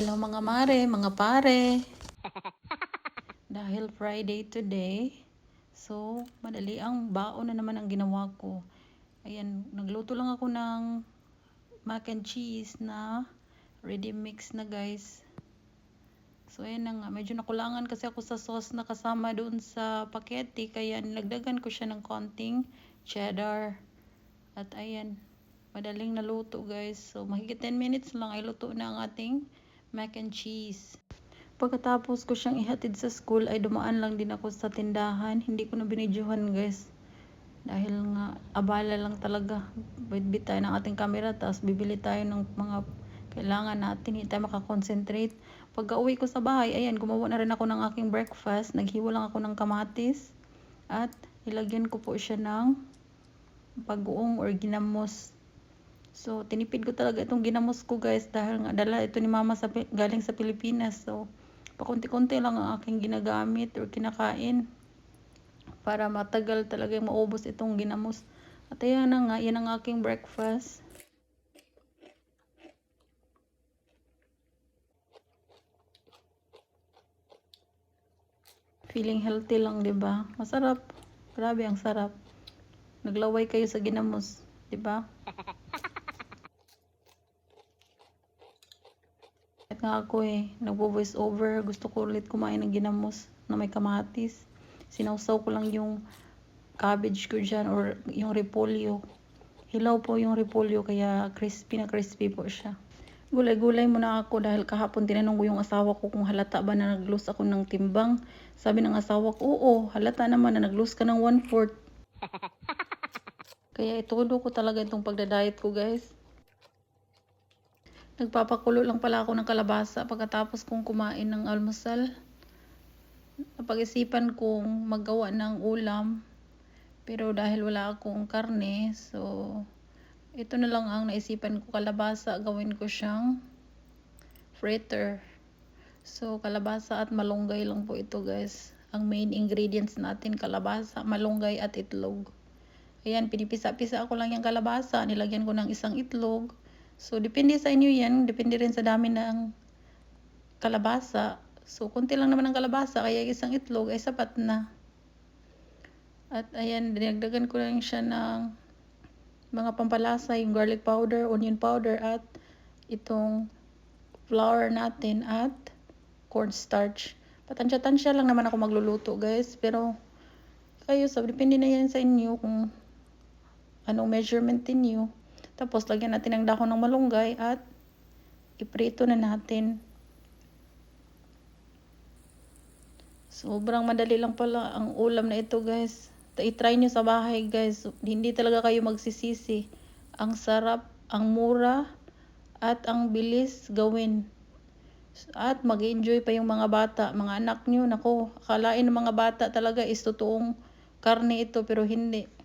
Hello mga mare, mga pare. Dahil Friday today, so madali ang baon na naman ang ginawa ko. Ayan, nagluto lang ako ng mac and cheese na ready mix na guys. So ayan na nga, medyo nakulangan kasi ako sa sauce na kasama doon sa pakete kaya nilagdagan ko siya ng konting cheddar. At ayan, madaling naluto guys. So mahigit 10 minutes lang ay luto na ang ating mac and cheese. Pagkatapos ko siyang ihatid sa school ay dumaan lang din ako sa tindahan. Hindi ko na binidyohan guys. Dahil nga abala lang talaga. Bitbit tayo ng ating camera tapos bibili tayo ng mga kailangan natin. Hindi tayo makakonsentrate. Pagka uwi ko sa bahay, ayan, gumawa na rin ako ng aking breakfast. Naghiwa lang ako ng kamatis. At nilagyan ko po siya ng pag-uong or ginamos. So, tinipid ko talaga itong ginamos ko guys dahil nga dala ito ni mama sa, galing sa Pilipinas. So, pakunti-kunti lang ang aking ginagamit or kinakain para matagal talaga maubos itong ginamos. At ayan na nga, yan ang aking breakfast. Feeling healthy lang, 'di ba? Masarap. Grabe ang sarap. Naglaway kayo sa ginamos, 'di ba? At nga ako eh, nagvo-voice over. Gusto ko ulit kumain ng ginamos na may kamatis. Sinawsaw ko lang yung cabbage ko dyan or yung repolyo. Hilaw po yung repolyo kaya crispy na crispy po siya. Gulay-gulay muna ako dahil kahapon tinanong ko yung asawa ko kung halata ba na nag-lose ako ng timbang. Sabi ng asawa ko, oo, halata naman na nag-lose ka ng one-fourth. Kaya itulo ko talaga itong pagda-diet ko guys. Nagpapakulo lang pala ako ng kalabasa pagkatapos kong kumain ng almusal. Napag-isipan kong maggawa ng ulam. Pero dahil wala akong karne, so ito na lang ang naisipan ko kalabasa. Gawin ko siyang fritter. So kalabasa at malunggay lang po ito guys. Ang main ingredients natin kalabasa, malunggay at itlog. Ayan, pinipisa-pisa ko lang yung kalabasa. Nilagyan ko ng isang itlog. So, depende sa inyo yan. Depende rin sa dami ng kalabasa. So, konti lang naman ang kalabasa. Kaya isang itlog ay sapat na. At ayan, dinagdagan ko lang siya ng mga pampalasa. Yung garlic powder, onion powder, at itong flour natin at cornstarch. Patansya-tansya lang naman ako magluluto guys. Pero, kayo, so, depende na yan sa inyo kung anong measurement ninyo. Tapos, lagyan natin ng dahon ng malunggay at iprito na natin. Sobrang madali lang pala ang ulam na ito, guys. I-try nyo sa bahay, guys. Hindi talaga kayo magsisisi. Ang sarap, ang mura, at ang bilis gawin. At mag-enjoy pa yung mga bata, mga anak nyo. Nako, akalain ng mga bata talaga is totoong karne ito, pero hindi.